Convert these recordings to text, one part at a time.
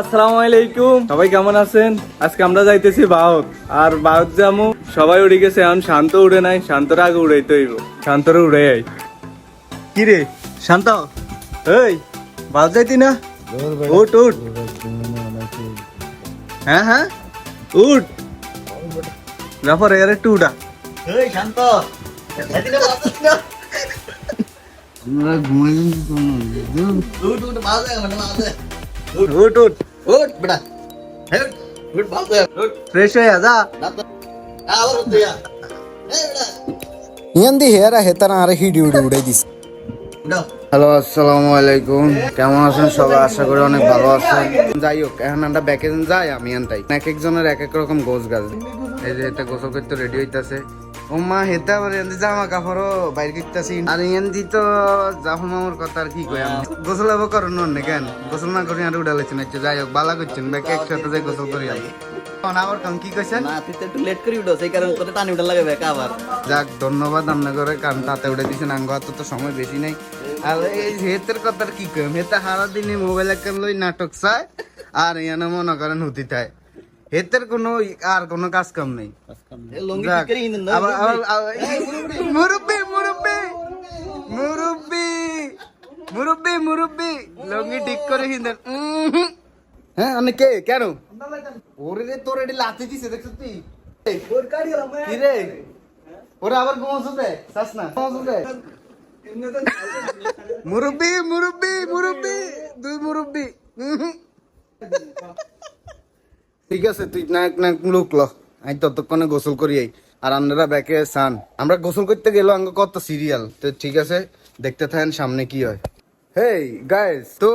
আসসালামু আলাইকুম। সবাই কেমন আছেন? আজকে আমরা যাইতেছি বাহত আর বাহত যামু সবাই উড়ে গেছে এখন শান্ত উড়ে নাই শান্তরা আগে উড়াইতে হইব। শান্তরা উড়ে আই। কি রে শান্ত? এই বাহত যাইতি না? উঠ উঠ। হ্যাঁ হ্যাঁ উঠ। জাফর এর একটু উঠা এই শান্ত। তো উঠ উঠ বাজে মানে বাজে উঠ উঠ উঠ। বেটা। হে উঠ উঠ। ফ্রেশ হয়ে যা। বেটা। ইয়ান্দি হেরা হেতারা আরে হিডি উড়ে উড়াই দিস হ্যালো আসসালামু আলাইকুম। কেমন আছেন সবাই? আশা করি অনেক ভালো আছেন। যাই হোক এখন আমরা ব্যাকে যাই আমি আনতাই এক একজনের এক এক রকম গোছ গাছ। এই যে এটা গোসল করতে রেডি হইতাছে। ও মা হেতা এন্দি জামা কাপড়ও বাইর করতেছি। আর এন্দি তো জাফর মামুর কথা আর কি কই আমি গোসল হব করুন অন্য কেন? গোসল না করি আর উড়ালেছেন একটু। যাই হোক বালা করছেন ব্যাকে একসাথে যাই গোসল করি আমি আবার কাম কি কইছেন? না তুই তো একটু লেট করে উঠো সেই কারণে তোর টানি উঠা লাগে আবার। যাক ধন্যবাদ আপনার করে কারণ তাতে উঠে দিয়েছেন আঙ্গ হাতে তো সময় বেশি নেই। আর এই হেতের কথার কি কম হেতে দিনে মোবাইল একখান লই নাটক চায় আর এনে মনে করেন হুতি থায় হেতের কোনো আর কোনো কাজ কাম নেই। মুরব্বি। মুরব্বি মুরব্বি। মুরব্বি। মুরব্বি লঙ্গি ঠিক করে হিন্দেন হ্যাঁ আমি কে? কেন? ওরে রে তোর এটি লাথি দিছে দেখছ তুই কি রে? ওরা আবার ঘুমাস দে চাস না ঘুমাস দে মুরব্বি মুরব্বি মুরব্বি। দুই মুরব্বি। ঠিক আছে, তুই নায়ক নায়ক লোক ল। আমি ততক্ষণে গোসল করি আই। আর আপনারা ব্যাকে সান আমরা গোসল করতে গেল আঙ্গ কত সিরিয়াল তো ঠিক আছে, দেখতে থাকেন সামনে কি হয়। হেই গাইস তো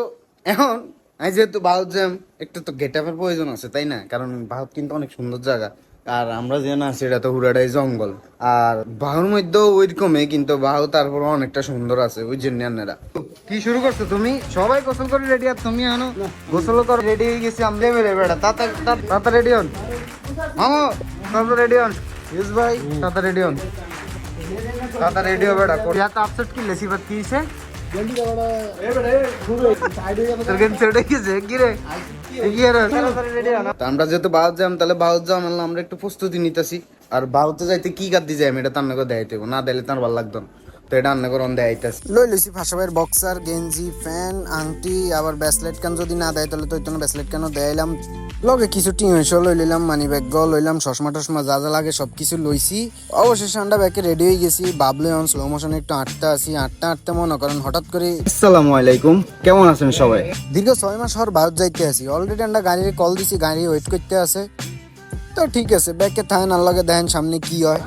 এখন আমি যেহেতু ভারত জ্যাম, একটু তো গেট আপের প্রয়োজন আছে, তাই না? কারণ ভারত কিন্তু অনেক সুন্দর জায়গা। আর আমরা যে না, সেটা তো হুড়াটাই জঙ্গল। আর বাহুর মধ্যেও ওইরকমই, কিন্তু বাহু তারপর অনেকটা সুন্দর আছে ওই জন্য আপনারা কি শুরু করছ তুমি? সবাই গোসল করে রেডি আর তুমি এখনও গোসল করে রেডি হয়ে গেছি আমরা বেড়ে বেড়া তাতা তাতা রেডি হন। মামু তাতা রেডি হন। ইউস ভাই তাতা রেডি হন। তাতা রেডি হবে বেড়া কোরিয়া তো আপসেট কি লেসি বাত কিছে আমরা যেহেতু বাহুত যাম তাহলে বাহুত যাম আমরা একটু প্রস্তুতি নিতেছি। আর বাহুতে যাইতে কি গাদ্দি যাই এটা তার নাকি হবে। না দিলে তার ভালো লাগতো না। তো এটা রান্না করে দেখাইতেছি লই লইছি ফাঁসাবের বক্সার গেঞ্জি ফ্যান আংটি আবার ব্যাসলেট কান যদি না দেয় তাহলে তো ওই ব্যাসলেট কেন দেয়াইলাম লগে কিছু টিংশ লই লইলাম মানি ব্যাগ গ লইলাম চশমা টশমা যা যা লাগে সব কিছু লইছি। অবশেষে আমরা ব্যাগে রেডি হয়ে গেছি বাবলে অন স্লো মোশনে একটু আটটা আছি আটটা আটতে মনে করেন হঠাৎ করে আসসালামু আলাইকুম কেমন আছেন সবাই? দীর্ঘ ছয় মাস হওয়ার ভারত যাইতে আছি। অলরেডি আমরা গাড়ির কল দিছি গাড়ি ওয়েট করতে আছে। তো ঠিক আছে ব্যাকে থাকেন আল্লাহকে দেখেন সামনে কি হয়।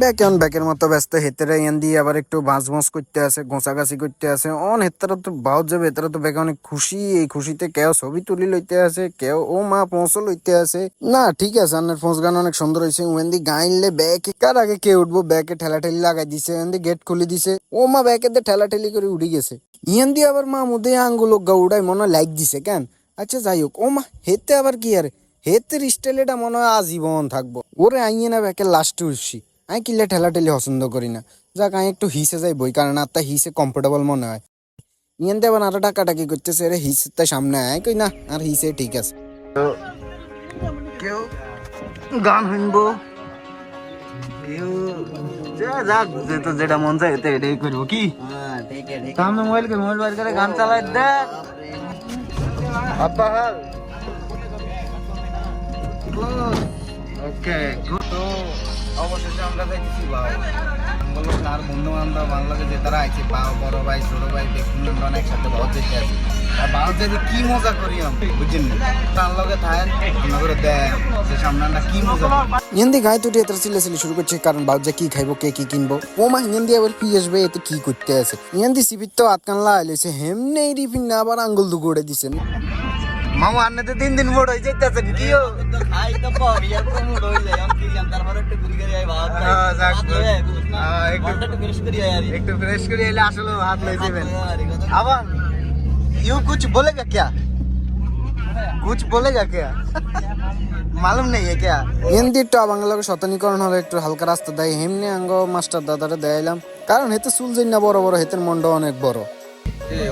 ব্যাক এখন ব্যাকের মতো ব্যস্ত হেতেরা ইয়ান দিয়ে আবার একটু বাঁচ বাঁচ করতে আছে গোছাগাছি করতে আসে। অন হেতারা তো বাউত যাবে হেতারা তো ব্যাকে অনেক খুশি, এই খুশিতে কেউ ছবি তুলি লইতে আছে কেউ ও মা পৌঁছো লইতে আছে না, ঠিক আছে আপনার ফোঁস গান অনেক সুন্দর হয়েছে ওয়েন্দি গাইলে ব্যাকে কার আগে কে উঠবো? ব্যাকে ঠেলা ঠেলি লাগাই দিছে ওয়েন্দি গেট খুলে দিছে। ও মা ব্যাকে ঠেলা ঠেলি করে উঠে গেছে। ইয়ান দিয়ে আবার মা মুদে আঙ্গুলো গৌড়াই মনে লাইক দিছে কেন? আচ্ছা যাই হোক, ও মা হেতে আবার কি আরে? হেতের স্টাইলটা মনে হয় আজীবন থাকব। ওরে আইয়ে না ব্যাকে লাস্টে উঠছি আমি কিল্লে ঠেলা ঠেলি পছন্দ করি না। যাক আমি একটু হিসে যাই বই কারণ আর তা হিসে কমফোর্টেবল মনে হয়। ইয়ান দিয়ে আবার আরও টাকাটাকি করতেছে রে হিসের তা সামনে আয় কই না আর হিসে ঠিক আছে। কেউ গান শুনব? কেউ যা যাক যেটা যেটা মন চায় এটাই করব কি? হ্যাঁ ঠিক আছে ঠিক সামনে মোবাইল কে মোবাইল বার করে গান চালাই দেখ আব্বা হাল। Okay good. তো অবশেষে আমরা যাইতেছি আর বন্ধু বান্ধব যে তারা আইছে, বাও, বড় ভাই, ছোট ভাই, দেখুন আমরা অনেক সাথে বহুত যেতে আছি। আর কি মজা করি আমি বুঝছেন তার লগে থাকেন করে যে সামনে কি মজা গায়ে তুটি এত শুরু করছে, কারণ কি খাইবো, কে কি কিনবো। ও মা ইন্দি আবার কি আসবে, এতে কি করতে আছে? ইন্দি সিপির তো আতকান লাইলেছে হেমনে রিফিন না আবার আঙ্গুল দুগুড়ে দিছেন মামু আন্নাতে তিন দিন বড় হয়ে যাইতেছেন কি ও খাই তো পাবি আর তো মুড হইলে আমি কি জান তারপরে একটু ঘুরি করে আই বাবা হ্যাঁ, যাক, হ্যাঁ, একটু- একটু একটু ফিনিশ করি আই একটু ফ্রেশ করে এলে আসলে হাত লই দেবেন अब यू कुछ बोलेगा क्या कुछ बोलेगा क्या মালুম নেই क्या হিন্দি একটু বাংলাকে শতানীকরণ হলে একটু হালকা রাস্তা দেয় হেমনি আঙ্গ মাস্টার দাদারে দেয়াইলাম কারণ হেতে চুল যাই না বড় বড় হেতের মন্ড অনেক বড়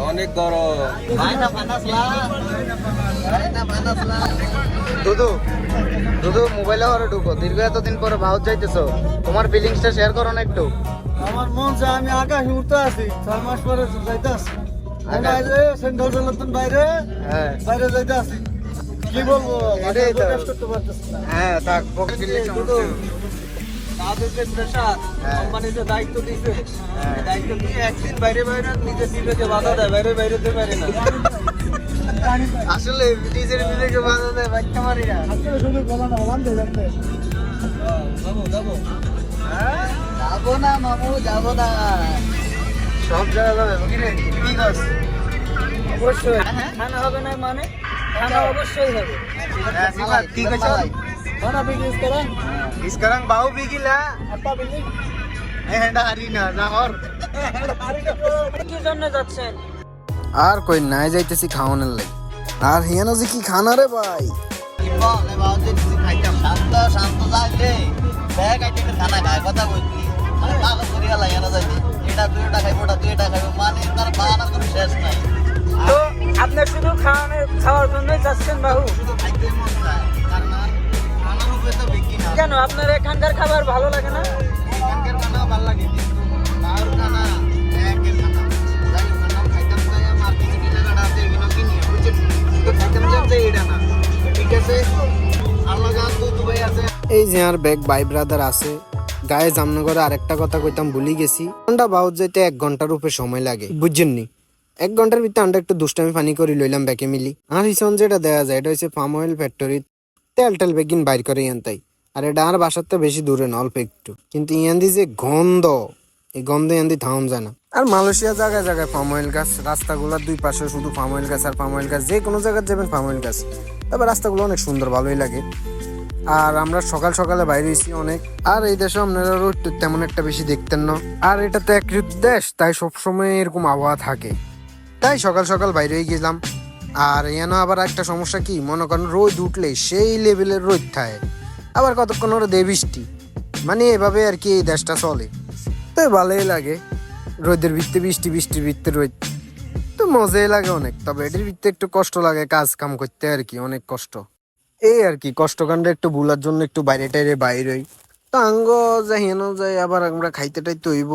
অনেক গরম। দুদু দুদু মোবাইলে ঘরে ঢুকো। দীর্ঘ এতদিন পরে ভারত যাইতেছো। তোমার ফিলিংসটা শেয়ার করো না একটু। আমার মন চায় আমি আকাশ উঠতে আছি ছয় মাস পরে যাইতে আকাশ- বাইরে সেন্ট্রাল বাইরে। হ্যাঁ। বাইরে যাইতে আছি কি বলব? হ্যাঁ থাক প্রেশার হ্যাঁ। কোম্পানি যে দায়িত্ব দিছে হ্যাঁ। দায়িত্ব দিয়ে একদিন বাইরে বাইরে নিজের সিটে বাধা দেয় বাইরে বাইরে দিতে পারে না। আসলে নিজের নিজেকে বাধা দেয় বাচ্চা মারি না। শুধু বলা না বলাম তো যাব যাব যাব না মামু যাব না। সব জায়গা যাবে কি রে? কি করছ? অবশ্যই। খানা হবে না মানে? খানা অবশ্যই হবে। হ্যাঁ সিফাত কি কইছ খানা বিজনেস করেন ইসকারাং বাউ বিগিলা আপা বিজনেস এ হেডা হারি না জাহর কি জন্য যাচ্ছেন আর কই নাই যাইতেছি খাওয়ানোর লাই আর হিয়ানো যে কি খানা রে ভাই? শান্ত শান্ত যাইলে ব্যাগ আইতে খানা খায় কথা বলছি মানে পাগল করিয়া লাগে না এটা দুই এটা খাইবো ওটা দুই এটা খাইবো মানে তার বাগানোর কোনো শেষ নাই। তো আপনি শুধু খাওয়ানো খাওয়ার জন্যই যাচ্ছেন বাবু শুধু খাইতে মন চায়। কেন আপনার এখানকার খাবার ভালো লাগে না? এখানকার খানা ভালো লাগে কিন্তু খানা এই যে আর ব্যাগ বাই ব্রাদার আছে গায়ে জামনগরে আরেকটা কথা কইতাম ভুলি গেছি। ঘণ্টা বাউত যাইতে এক ঘণ্টার উপরে সময় লাগে বুঝছেন নি এক ঘণ্টার ভিতরে আমরা একটু দুষ্টামি ফানি করে লইলাম ব্যাকে মিলি। আর হিসন যেটা দেয়া যায় এটা হচ্ছে পাম অয়েল ফ্যাক্টরি তেল টেল বেগিন বাইর করে ইয়ান তাই। আর এটা আর বাসার তো বেশি দূরে না, অল্প একটু। কিন্তু ইয়ান্দি যে গন্ধ, এই গন্ধ ইয়ান্দি থাম যায় না। আর মালয়েশিয়া জায়গায় জায়গায় পাম অয়েল গাছ রাস্তাগুলোর দুই পাশে শুধু পাম অয়েল গাছ আর পাম অয়েল গাছ, যে কোনো জায়গায় যাবেন পাম অয়েল গাছ। তবে রাস্তাগুলো অনেক সুন্দর, ভালোই লাগে। আর আমরা সকাল সকালে বাইরে এসি অনেক। আর এই দেশে আপনারা টোদ তেমন একটা বেশি দেখতেন না। আর এটা তো এক দেশ, তাই সবসময় এরকম আবহাওয়া থাকে। তাই সকাল সকাল বাইরে গেলাম। আর এখানে আবার একটা সমস্যা কি? মনে করেন রোদ উঠলে সেই লেভেলের রোদ থাকে আবার কতক্ষণ ওরা দেয় বৃষ্টি? মানে এভাবে আর কি এই দেশটা চলে। তো ভালোই লাগে। রোদের ভিত্তে বৃষ্টি, বৃষ্টির ভিত্তে রোদ। তো মজাই লাগে অনেক। তবে এটির ভিত্তে একটু কষ্ট লাগে কাজ কাম করতে আর কি, অনেক কষ্ট। এই আর কি, কষ্টকাণ্ড একটু ভুলার জন্য একটু বাইরে টাইরে বাইরে তো আঙ্গ যাই, হেন যাই, আবার আমরা খাইতে টাইতে হইব।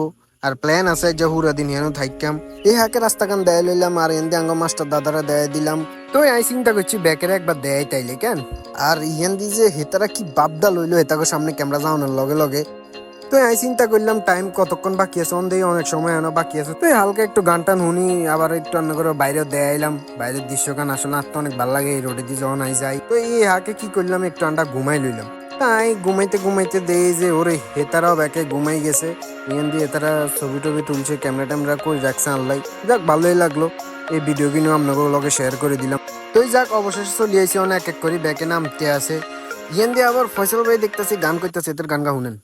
আর প্ল্যান আছে যে হুরা দিন হেন থাইকাম এই হাকে রাস্তা কান দেয় লইলাম আর এনদি আঙ্গ মাস্টার দাদারা দেয় দিলাম। তো আই চিন্তা করছি, ব্যাকের একবার দেয় তাইলে কেন? আর ইয়ান দি যে হেতারা কি বাপদা লইলো হেতাকে সামনে ক্যামেরা যাওয়ানোর লগে লগে। তো আই চিন্তা করলাম টাইম কতক্ষণ বাকি আছে? অন অনেক সময় এনো বাকি আছে। তো হালকা একটু গান টান শুনি, আবার একটু অন্য করে বাইরে দেয় আইলাম। বাইরের দৃশ্য গান আসলে আর তো অনেক ভালো লাগে, এই রোডে দিয়ে যখন আই যাই। তো এই হাকে কি করলাম, একটু আন্ডা ঘুমাই লইলাম। তাই ঘুমাইতে ঘুমাইতে দেয় যে ওরে হেতারাও ব্যাকে ঘুমাই গেছে। ইয়েন দিয়ে তারা ছবি টবি তুলছে ক্যামেরা ট্যামেরা করে রাখছে আল্লাহ যাক ভালোই লাগল। এই ভিডিও কিনে আপনাদের লগে শেয়ার করে দিলাম। তো যাক অবশেষে চলে আসি অনেক এক করে ব্যাকে নামতে আছে? ইয়েন দিয়ে আবার ফসল ভাই দেখতেছি গান করতেছে এদের গান গা শুনেন।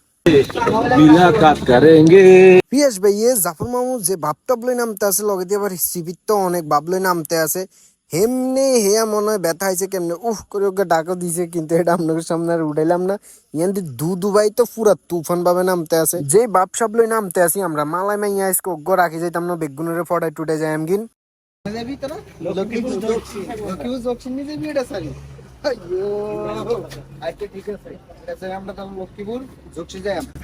পিয়াস ভাই জাফর মামু যে ভাবটা বলে নামতে আছে লগে দিয়ে আবার সিবির তো অনেক ভাবলে নামতে আছে। হেমনে হেয়া মনে হয় ব্যথা হয়েছে কেমনে? উহ করে ওকে ডাকও দিছে, কিন্তু এটা আপনাদের সামনে আর উঠাইলাম না। ইয়ান দু দুবাই তো পুরা তুফান ভাবে নামতে আছে। যে বাপ সাপ লই নামতে আছি আমরা, মালাই মাইয়া আজকে অজ্ঞ রাখি যাইতাম না, বেগুনের ফটাই টুটে যায় আমগিন।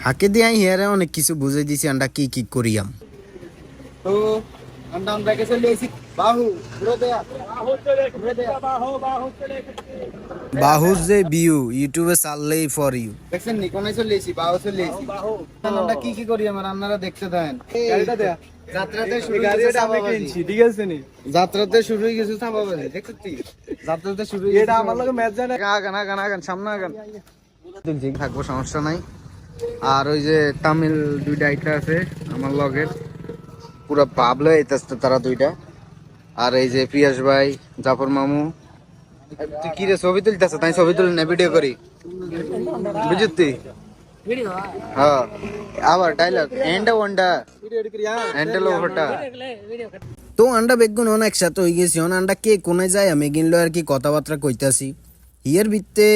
হাকে দিয়ে আই হেয়ারে অনেক কিছু বুঝাই দিছি, আমরা কি কি করিয়াম। তো, আমরা কে চলে বাহু, ঘুরে দেয়া। বাহুর যে ভিউ ইউটিউবে চাললেই ফর ইউ দেখছেন নি কোনায় চলে এসেছি বাহু চলে আমরা কি কি করি আমার আপনারা দেখতে দেন। যাত্রাতে শুরু এই ঠিক আছে নি? যাত্রাতে শুরু হয়ে গেছে দেখছি যাত্রাতে শুরু এটা আমার লগে ম্যাচ জানে। আগান আগান আগান সামনে আগান। থাকব সমস্যা নাই। আর ওই যে তামিল দুইটা আইটা আছে আমার লগের। পুরো ভাবলো এইতাছে তারা দুইটা। আর এই যে পিয়াস ভাই, জাফর মামু। তুই কি রে ছবি তুলতেছ? তাই ছবি তুলি না ভিডিও করি। বুঝলি তুই? হ্যাঁ। তো আন্ডা বেগুন অন একসাথে হয়ে গেছি। আন্ডা কে কোনায় যায়, আমি কিনলো আর কি কথাবার্তা কইতাছি। ইয়ের ভিত্তে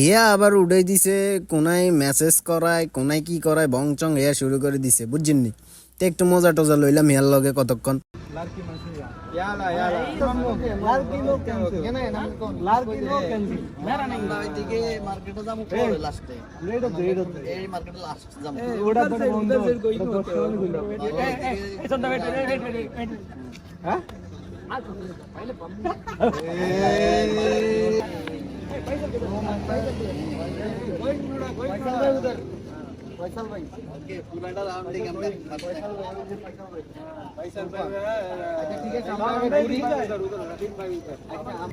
এয়া আবার উড়াই দিছে, কোনায় মেসেজ করায়, কোনায় কি করায়, বং চং এয়া শুরু করে দিছে। বুঝছেন নি? তো একটু মজা টজা লইলাম হেয়ার লগে কতক্ষণ। याला याला लार्किनो कॅन्सल ಏನ ನಮಗೆ कोण लार्किनो कॅन्सल मेरा नाही ಇದಿಗೆ ಮಾರ್ಕೆಟ್ ದ ಮುಖ ಲಾಸ್ಟ್ ಲೇಟ್ ಅದು ಲೇಟ್ ಅದು ಏ ಮಾರ್ಕೆಟ್ ಲಾಸ್ಟ್ ಜಮ್ ಓಡಾ ಬಡ ಬಂದು ಸೊಂದ ವೇಟ್ ವೇಟ್ ವೇಟ್ ಹಾ ಪೈಲೆ ಬಂದು ಏ ಪೈಸೆ ಪೈಸೆ ಪೈಸೆ নিল হ্যাঁ ওকে পুরাটা রাউন্ড দিকে আমরা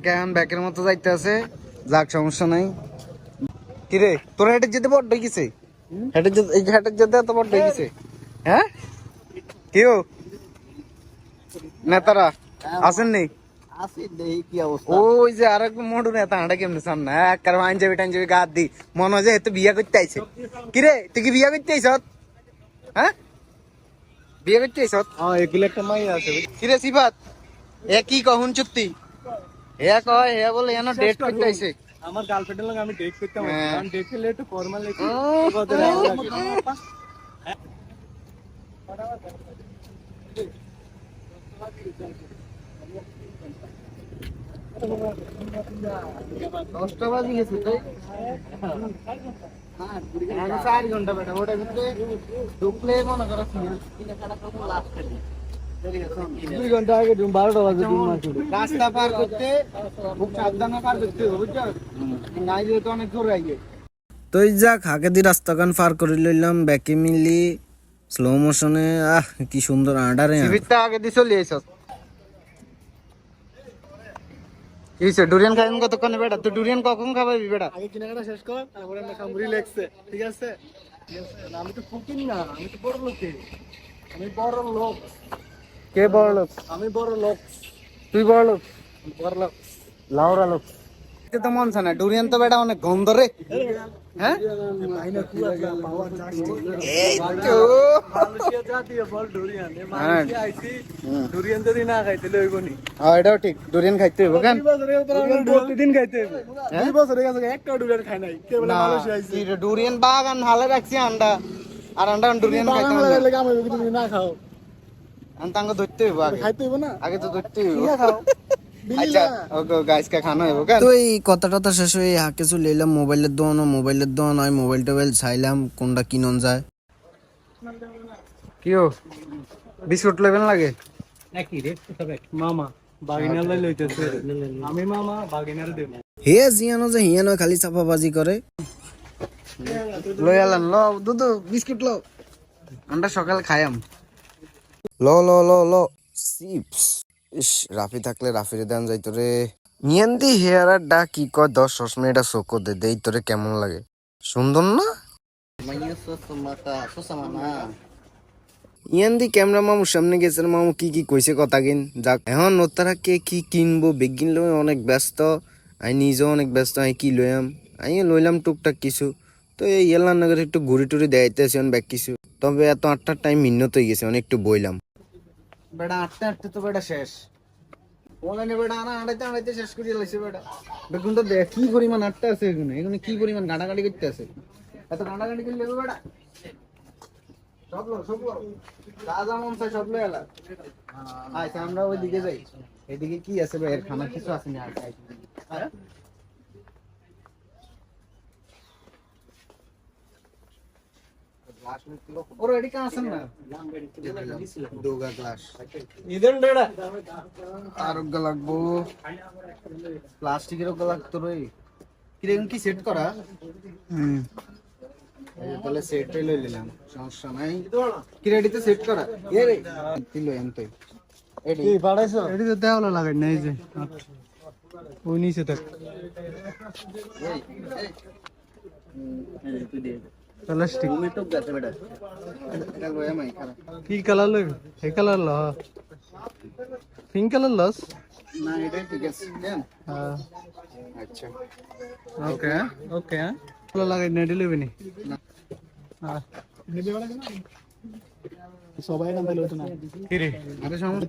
কেন ব্যাকের মতো যাইতে আছে। যাক সমস্যা নাই। কিরে তোর হেঁটে যেতে বড় গেছে হেঁটে যেতে এই হেঁটে যেতে এত বড় গেছে হ্যাঁ? কেউ নেতারা আসেন নি আসি দেখি কি অবস্থা ওই যে আর এক মোটু নেতা হাঁটা কেমনে সামনে এক কারণ আইনজাবি টাইনজাবি গা দি মনে হয় যে এত বিয়া করতে আইছে কিরে তুই কি বিয়া করতে আইছ হ্যাঁ বিয়া করতে আইছ হ্যাঁ এগুলো একটা মাই আছে কিরে সিফাত এ কি কহুন চুক্তি এ কয় এ বলে এনো ডেট করতে আইছে আমার গার্লফ্রেন্ডের লগে আমি ডেট করতে পারি হ্যাঁ। কারণ ডেট করলে একটু ফর্মাল একটু উম, দশটা বাজে গেছে তাই? চার ঘণ্টা বেটা ওটা ভিতরে ঢুকলে মনে করো কেনাকাটা করব লাস্টে দুই ঘণ্টা আগে বারোটা বাজে রাস্তা পার করতে খুব সাবধানে পার করতে হবে বুঝছ? নাই দিয়ে অনেক দূর আগে তো এই যাক হাকে দি রাস্তাখান পার করে লইলাম ব্যাকে মিলি স্লো মোশনে আহ কি সুন্দর আডারে আগে দি চলে আইছ হইছে ডুরিয়ান খাইন কতক্ষণে বেটা? তুই ডুরিয়ান কখন খাবাবি বেটা? আগে কেনাকাটা শেষ কর তারপরে আমরা খাম রিল্যাক্সে ঠিক আছে? আমি তো ফুকিন না আমি তো বড় লোক। আমি বড় লোক। কে বড় লোক? আমি বড় লোক। তুই বড় লোক? বড় লোক। লাউরা লোক। এটা তো মন না। ডুরিয়ান তো বেটা অনেক গন্ধ রে। হ্যাঁ? এই তো। বল ডুরিয়ান এ মালয়েশিয়া আইছি ডুরিয়ান যদি না খাইতে লইব নি। হ্যাঁ এটাও ঠিক। ডুরিয়ান খাইতে হইব কেন? দুই বছরে তো আমরা প্রতিদিন খাইতে হইব। দুই বছরে গেছে একটা ডুরিয়ান খাই নাই। কেবল মালয়েশিয়া আইছি। ডুরিয়ান বাগান হালে রাখছি আন্ডা। আর আন্ডা ডুরিয়ান খাইতে না। খাও? আমি তাঙ্গ ধরতে হইব আগে। খাইতে হইব না? আগে তো ধরতে হইব। খাও। আচ্ছা ওকে গাইস কা খানা হইব কেন? তো এই কথাটা তো শেষ হয়ে হাকে চলে এলাম মোবাইলের দোকান মোবাইলের দোকান আমি মোবাইল টোবাইল চাইলাম কোনটা কিনন যায়। কিও বিস্কুট লেবেন লাগে? মামা বাগিনার লইতেছে। আমি মামা বাগিনার দেব। হে জিয়ানো যে হিয়ানো খালি চাপাবাজি করে। লই আলান ল দুদু বিস্কুট লো আমরা সকাল খায়াম ল ল ল ল চিপস। ইস, রাফি থাকলে রাফিরে দেন যাইতো রে নিয়ান্দি হেয়ার আর ডা কি কয়? দশ দশ মিনিট চোখ দে, দেই তোরে কেমন লাগে। সুন্দর না? ইয়ান্দি ক্যামেরা মামুর সামনে গেছে মামু, কি কি কইছে কথা কিন? যাক, এখন নতারা কে কি কিনবো? বেগিন লই অনেক ব্যস্ত। আই নিজেও অনেক ব্যস্ত, আই কি লইয়াম আই লইলাম টুকটাক কিছু। তো এই এলার নগরে একটু ঘুরি টুরি আসি ব্যাগ কিছু। তবে এত আটটার টাইম মিন্নত হয়ে গেছে, অনেক একটু বইলাম। বেটা আটতে আটতে তো আড়াইতে শেষ দেখ কি পরিমাণ আটটা আছে কি পরিমাণ করতে আছে এত করলে বেটা মন আমরা ওই দিকে যাই এদিকে কি আছে ভাই এর খানা কিছু আছে না ওর না দুগা গ্লাস ইদেন ডেড়া লাগবো। প্লাস্টিকের লাগতো রে। কীরকম কি সেট করা? এই যে তাহলে সেটটাই লই নিলাম সমস্যা নাই। কি রেডিতে সেট করা? এ রে। কি লই আনতে এডি। কি বাড়াইছো? এডি তো দেওয়ালা লাগাই নাই যে ওই নিচে থাক। প্লাস্টিক তুমি তো গেছে খারাপ। কি কালার লইব এই কালার ল। পিঙ্ক কালার লস? না এটা ঠিক আছে হ্যাঁ। আচ্ছা। ওকে ওকে। লাগাই নেডি লইবি নি? না। সবাই এখান থেকে লইতো না। আরে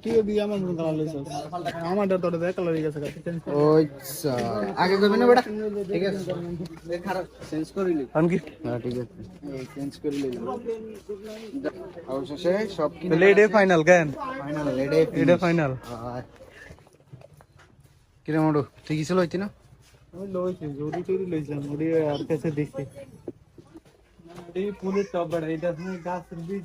কি দিয়ে আমার মন কালার লইছ? আমারটা তোর দেখ কালার হয়ে গেছে ওই আচ্ছা। আগে যাবে না বেটা? ঠিক আছে। খারাপ চেঞ্জ করিলি আন কি হ্যাঁ ঠিক আছে। চেঞ্জ করে লইলাম অবশেষে সব তাহলে এটাই ফাইনাল কেন ফাইনাল এটাই এটা ফাইনাল কিরে মোটু তুই কিছু লইতি না? আমি লইছি জরি টরি লইছিলাম ওডি আর কাছে দেখছি। এই ফুলের টপ বড় এটা গাছের বীজ?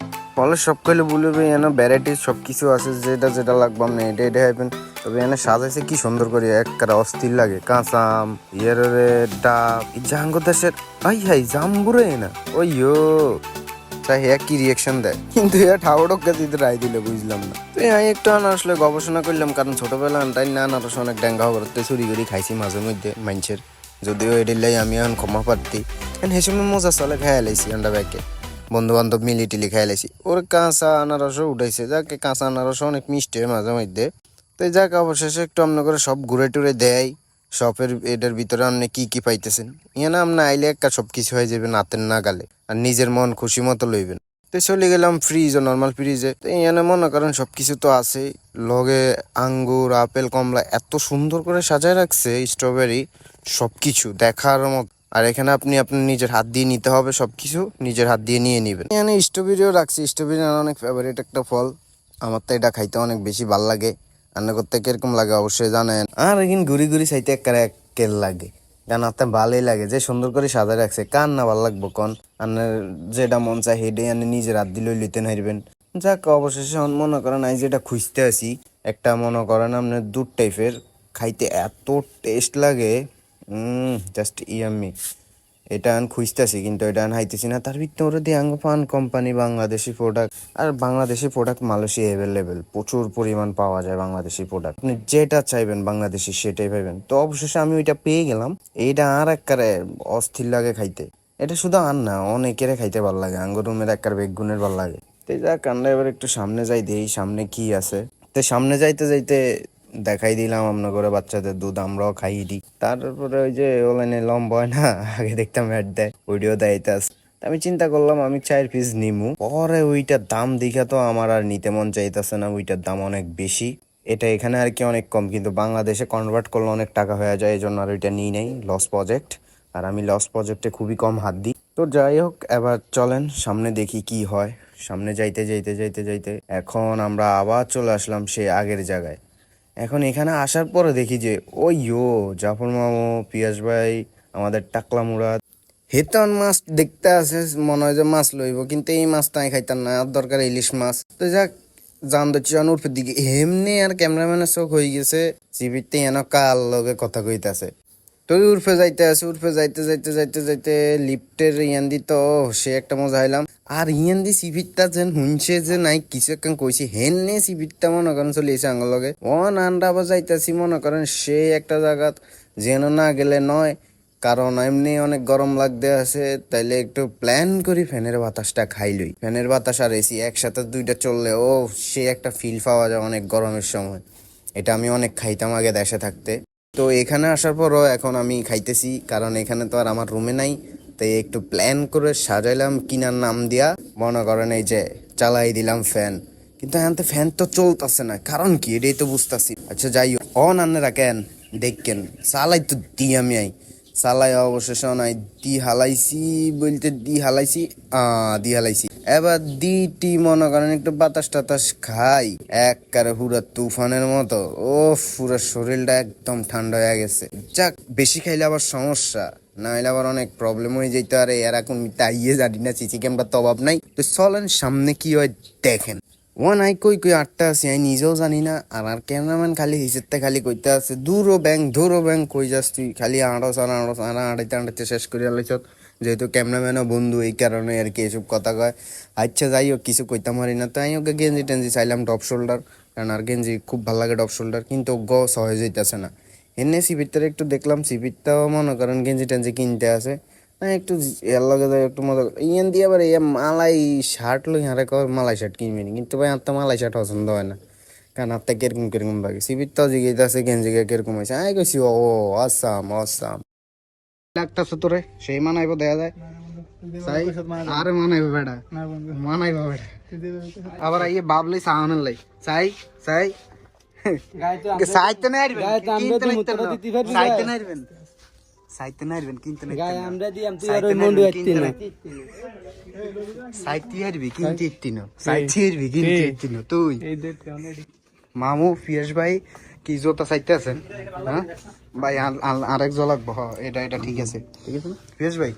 ফলের সব কইলে বলবে, এনে ভ্যারাইটির সব কিছু আছে, যেটা যেটা লাগবে আপনি এটা এটা হাইবেন তবে এনে সাজাইছে কি সুন্দর করে একবারে অস্থির লাগে। কাঁচাম ইয়ারে ডাব জাহাঙ্গ দেশের, আই হাই, জাম্বুরে না ওইয়ো, তা হ্যাঁ কি রিয়াকশন দেয়। কিন্তু হ্যাঁ ঠাউডককে দিতে রায় দিলে, বুঝলাম না। তো আমি একটু আসলে গবেষণা করলাম, কারণ ছোটবেলা তাই না আনারস অনেক ড্যাঙ্গা করতে চুরি করে খাইছি মাঝে মধ্যে, মানুষের। যদিও এডিলাই আমি এখন ক্ষমা প্রার্থী। এখন সেই সময় মজা চলে খাই লাইছি আন্ডা ব্যাগে বন্ধু বান্ধব মিলি টিলি খাই লাইছি। ওর কাঁচা আনারসও উঠাইছে, যাকে কাঁচা আনারস অনেক মিষ্টি হয় মাঝে মধ্যে। তো যাক, অবশেষে একটু আমনে করে সব ঘুরে টুরে দেয় শপের এটার ভিতরে আপনি কি কি পাইতেছেন। ইয়ানা আপনি আইলে একটা সব কিছু হয়ে যাবে নাতের নাগালে, আর নিজের মন খুশি মতো লইবেন। তো চলে গেলাম ফ্রিজ ও নর্মাল ফ্রিজে তো এখানে মনে করেন সব কিছু তো আছে, লগে আঙ্গুর, আপেল, কমলা, এত সুন্দর করে সাজায় রাখছে স্ট্রবেরি সব কিছু দেখার মতো আর এখানে আপনি আপনার নিজের হাত দিয়ে নিতে হবে সব কিছু নিজের হাত দিয়ে নিয়ে নেবেন। এখানে স্ট্রবেরিও রাখছি স্ট্রবেরি আমার অনেক ফেভারিট একটা ফল। আমার তো এটা খাইতে অনেক বেশি ভালো লাগে। রান্না করতে কীরকম লাগে অবশ্যই জানেন। আর এখানে ঘুরি ঘুরি চাইতে এক কেল লাগে। গান আপনার ভালোই লাগে, যে সুন্দর করে সাজা রাখছে। কার না ভালো লাগবো কন? আপনার যেটা মন চায় হেডে আনে নিজের হাত দিলেই লিতে নাইবেন যাক, অবশেষে মনে করেন আই যেটা খুঁজতে আছি, একটা মনে করেন আপনার দুধ টাইপের খাইতে এত টেস্ট লাগে। জাস্ট ইয়ামি এটা আন খুঁজতেছি, কিন্তু এটা আন হাইতেছি না। তার ভিতরে দিয়ে আঙ্গফান কোম্পানি বাংলাদেশি প্রোডাক্ট আর বাংলাদেশি প্রোডাক্ট মালয়েশিয়া অ্যাভেলেবেল প্রচুর পরিমাণ পাওয়া যায় বাংলাদেশি প্রোডাক্ট আপনি যেটা চাইবেন বাংলাদেশি, সেটাই পাইবেন। তো অবশেষে আমি ওইটা পেয়ে গেলাম। এইটা আর একবারে অস্থির লাগে খাইতে। এটা শুধু আর না, অনেকের খাইতে ভালো লাগে। আঙ্গ রুমের একবার বেগুনের ভালো লাগে। তো যা, কান্না এবার একটু সামনে যাই দেই সামনে কি আছে। তো সামনে যাইতে যাইতে দেখাই দিলাম আপনার করে বাচ্চাদের দুধ আমরাও খাইয়ে দিই তারপরে ওই যে অনলাইনে লম্বা হয় না, আগে দেখতাম অ্যাড দেয় ভিডিও দেয় আমি চিন্তা করলাম, আমি চায়ের পিস নিমু। পরে ওইটার দাম দেখা তো আমার আর নিতে মন চাইতেছে না, ওইটার দাম অনেক বেশি। এটা এখানে আর কি অনেক কম, কিন্তু বাংলাদেশে কনভার্ট করলে অনেক টাকা হয়ে যায় এই জন্য আর ওইটা নিই নাই লস প্রজেক্ট আর আমি লস প্রজেক্টে খুবই কম হাত দিই। তো যাই হোক, এবার চলেন, সামনে দেখি কি হয়। সামনে যাইতে যাইতে যাইতে যাইতে, এখন আমরা আবার চলে আসলাম সেই আগের জায়গায়। এখন এখানে আসার পরে দেখি যে ওই ইয়ো জাফর মামু, পিয়াস ভাই, আমাদের টাকলা মুরাদ। হেতন মাছ দেখতে আছে, মনে হয় যে মাছ লইব, কিন্তু এই মাছটা আমি খাইতাম না, আর দরকার ইলিশ মাছ। তো যাক, জান দিচ্ছি উর্ফের দিকে। এমনি আর ক্যামেরাম্যানের চোখ হয়ে গেছে সিবিতে এন কাল লগে কথা কইতাছে। তো উর্ফে যাইতে আছে, উর্ফে যাইতে যাইতে যাইতে যাইতে লিফটের ইয়ান দিত, সে একটা মজা হইলাম। আর ইয়ান দি সিভিটটা যেন হুনছে যে নাই, কিছু একখান কইছি। হেন নে সিভিটটা মনে করেন চলে এসে আঙ্গল লগে। নানটা আবার যাইতেছি মনে করেন, সে একটা জায়গাত যেন না গেলে নয়, কারণ এমনি অনেক গরম লাগতে আছে, তাইলে একটু প্ল্যান করি ফ্যানের বাতাসটা খাই লই। ফ্যানের বাতাস আর এসি একসাথে দুইটা চললে, ও, সে একটা ফিল পাওয়া যায় অনেক গরমের সময়। এটা আমি অনেক খাইতাম আগে দেশে থাকতে। তো এখানে আসার পরও এখন আমি খাইতেছি, কারণ এখানে তো আর আমার রুমে নাই। তাই একটু প্ল্যান করে সাজাইলাম কিনার নাম দিয়া। মনে করেন এই যে চালাই দিলাম ফ্যান কিন্তু এখন তো ফ্যান তো চলতেছে না। কারণ কি? এটাই তো বুঝতেছি। আচ্ছা যাই অন আন্নারা কেন দেখকেন চালাই তো দি আমি আই। চালাই অবশেষে নাই দি হালাইছি বলতে দি হালাইছি, আহ, দি হালাইছি। এবার দিটি মনে করেন একটু বাতাস টাতাস খাই। একবারে পুরা তুফানের মতো। ও পুরো শরীরটা একদম ঠান্ডা হয়ে গেছে। যাক, বেশি খাইলে আবার সমস্যা। না হলে আবার অনেক প্রবলেম হয়ে যেতে। আরে এরা কোন তাইয়ে জানি না, সিসি ক্যামেরা তো অভাব নাই। তো চলেন সামনে কি হয় দেখেন। ওয়ান আই কই কই আটটা আছে, আমি নিজেও জানি না। আর আর ক্যামেরাম্যান খালি হিসেবতে খালি কইতে আছে দূরও ব্যাংক ধরো ব্যাংক কই যাস তুই? খালি আড়স আর আড়স আর আড়াইতে আড়াইতে শেষ করে আলাইছ যেহেতু ক্যামেরাম্যানও বন্ধু, এই কারণে আর কি এসব কথা কয়। আচ্ছা যাই হোক, কিছু কইতাম পারি না। তাই ওকে গেঞ্জি টেঞ্জি চাইলাম টপ শোল্ডার কারণ আর গেঞ্জি খুব ভালো লাগে টপ শোল্ডার কিন্তু গ সহজ হইতেছে না। এনে সিপিরটার একটু দেখলাম সিপিরটাও মনে করেন গেঞ্জি টেঞ্জি কিনতে আছে। একটু এর লগে যাই একটু মজা কর- ইয়ান দিয়ে আবার ইয়ে মালাই শার্ট লই হারে কর মালাই শার্ট কিনবি নি। কিন্তু ভাই আমার তো মালাই শার্ট পছন্দ হয় না। কারণ আপনার কীরকম কীরকম লাগে। সিবির তো জিগে আছে গেঞ্জি কীরকম হয়েছে। আমি কইছি ও আসাম আসাম। লাগতাছে তোরে সেই মানাইবো দেখা যায়। আরে বেটা। মানাইবো বেটা। আবার ইয়ে বাবলাই সাহানের লাই। চাই চাই। সাইতে না কিনতে না। সাইতে না সাইতে না কিনতে গায়ে আমরা তুই আর সাইতে মন্ডু না সাইতে কিনতে না সাইতে কিনতে না মামু ফিয়াস ভাই কি জোতা চাইতে আছেন হ্যাঁ? ভাই আর- আর- আরেক জল লাগবো হ, এটা এটা ঠিক আছে। ঠিক আছে ফিয়াস ভাই।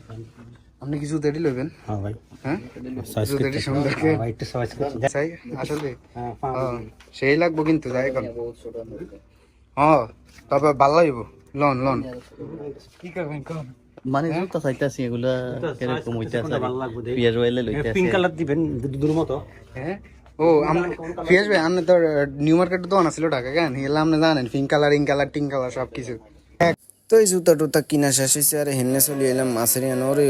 আপনি কিছু দেরি লইবেন? হ্যাঁ ভাই। হ্যাঁ? জুতাটি সুন্দর করে ভাই একটু সবাই চাই আসলে হ্যাঁ, সেই লাগবো কিন্তু যাই এখন। হ্যাঁ তবে ভালো লাগব লন লন। কি করবেন কোন মানে জুতা চাইতাছি এগুলা কীরকম হইতে আছে পিয়াজ ওয়েলে লইতে আছে পিঙ্ক কালার দিবেন দুধুর মতো। হ্যাঁ? ও আমরা ফিয়াস ভাই আপনি তো নিউ মার্কেট দোকান আছিল ঢাকা কেন? এগুলো আপনি জানেন পিঙ্ক কালার ইং কালার টিং কালার সব কিছু তো এই জুতা টুতা কিনা শেষ হয়েছে আর হেন্নে চলে এলাম মাছের আনো ওরে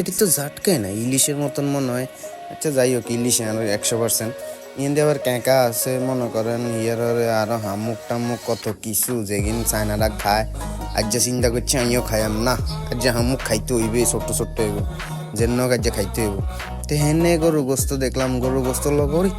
এটি তো ঝাটকায় না, ইলিশের মতন মনে হয়। আচ্ছা যাই হোক, ইলিশ আনো একশো পার্সেন্ট ইন্দি আবার ক্যাঁকা আছে, মনে করেন, ইয়ার আরও হামুক টামুক কত কিছু যেগিন চায়নারা খায়। আজ যে চিন্তা করছি, আমিও খাইয়াম না। আজ যে হামুক খাইতে হইবে, ছোট্ট ছোট্ট হইব। যেন আজ যে খাইতে হইব। তো হেনে গরু গোস্ত দেখলাম, গরু গোস্ত লগরি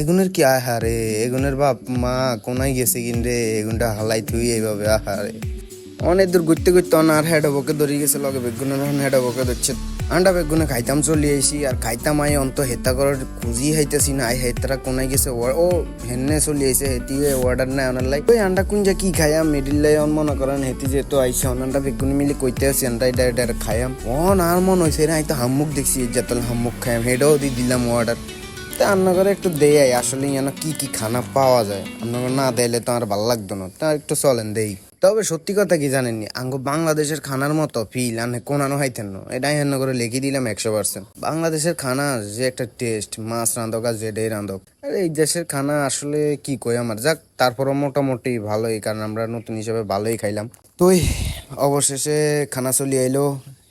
এগুনের কি আহারে? এগুনের বাপ মা কোনায় গেছে কিন রে? এগুনটা হালাই থুই এইভাবে, আহারে। অনেক দূর ঘুরতে ঘুরতে অনার হেড বকে ধরে গেছে, লগে বেগুনের হেড বকে ধরছে। আন্ডা বেগুনে খাইতাম চলে আইসি আর খাইতাম আই অন্ত হেতা করার খুঁজি হাইতেছি না, আই হেতারা কোনায় গেছে ও- হেন্নে চলে আইসে হেতি অর্ডার নাই অনার লাই ওই আন্ডা কুঞ্জা কি খাইয়াম মিডিল লাই অন মনে করেন, হেতি যেহেতু আইসে অনান্ডা বেগুনে মিলে কইতে আসি আন্ডা ডাইরেক্ট ডাইরেক্ট খাইয়াম। অন আর মন হয়েছে না তো হাম্মুক দেখছি যাতল হাম্মুক খাইয়াম, হেডাও দি দিলাম অর্ডার তা আপনার একটু দেয় আসলে যেন কি কি খানা পাওয়া যায়। আপনার না দিলে তো আর ভালো লাগতো না। তা একটু চলেন দেই। তবে সত্যি কথা কি জানেননি? আঙ্গ বাংলাদেশের খানার মতো ফিল আনে কোনানো হাইতেন না। এটাই হেন করে লিখে দিলাম একশো পার্সেন্ট বাংলাদেশের খানা যে একটা টেস্ট মাছ রাঁধক আর যেটাই রান্ধক আর এই দেশের খানা আসলে কি কই আমার? যাক, তারপরও মোটামুটি ভালোই, কারণ আমরা নতুন হিসেবে ভালোই খাইলাম। তো অবশেষে খানা চলি আইলো।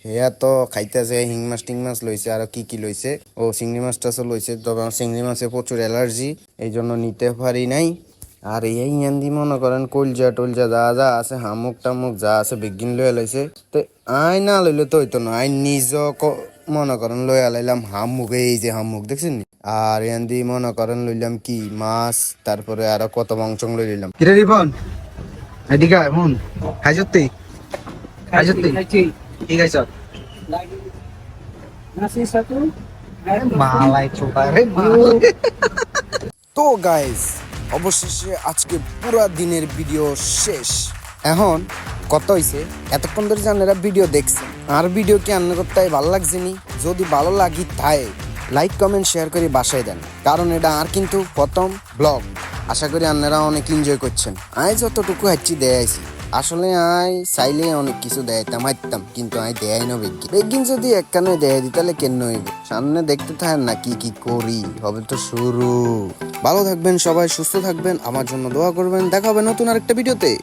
হেয়া তো খাইতেছে, হিং মাছ, টিং মাছ লইছে, আর কি কি লইছে? ও, চিংড়ি মাছ টাছও লইছে, তবে আমার চিংড়ি মাছে প্রচুর অ্যালার্জি এই জন্য নিতে পারি নাই। আর এই ইয়ান্দি মনে করেন কলজা টলজা যা যা আছে হামুক টামুক যা আছে বেগিন লইয়া লাইছে। তো আই না লইলে তো হইতো না। আই নিজ মনে করেন লইয়া লাইলাম হামুক এই যে হামুক দেখছেন নি? আর ইয়ান্দি মনে করেন লইলাম কি মাছ তারপরে আরও কত মাংস লই লইলাম। কিরে রিপন? এদিকে হুন। খাইছতি খাইছতি ঠিক আছে মালাই চোপারে তো গাইস অবশেষে আজকে পুরা দিনের ভিডিও শেষ। এখন কত হয়েছে এতক্ষণ ধরে জানেরা ভিডিও দেখছেন, আর ভিডিও কি আন্না করতে ভালো লাগছে নি? যদি ভালো লাগি তাই লাইক কমেন্ট শেয়ার করে বাসায় দেন। কারণ এটা আর কিন্তু প্রথম ব্লগ আশা করি আপনারা অনেক এনজয় করছেন। আয় যতটুকু হাঁচি দেয়াইছি আসলে আই চাইলে অনেক কিছু দেয়তাম হাইতাম কিন্তু আই দেয় না বেগিন। বেগিন যদি একখানে দেয় দি, তাহলে কেন হইবে? সামনে দেখতে থাকেন না কি কি করি, হবে তো শুরু। ভালো থাকবেন সবাই, সুস্থ থাকবেন, আমার জন্য দোয়া করবেন, দেখা হবে নতুন আরেকটা ভিডিওতে।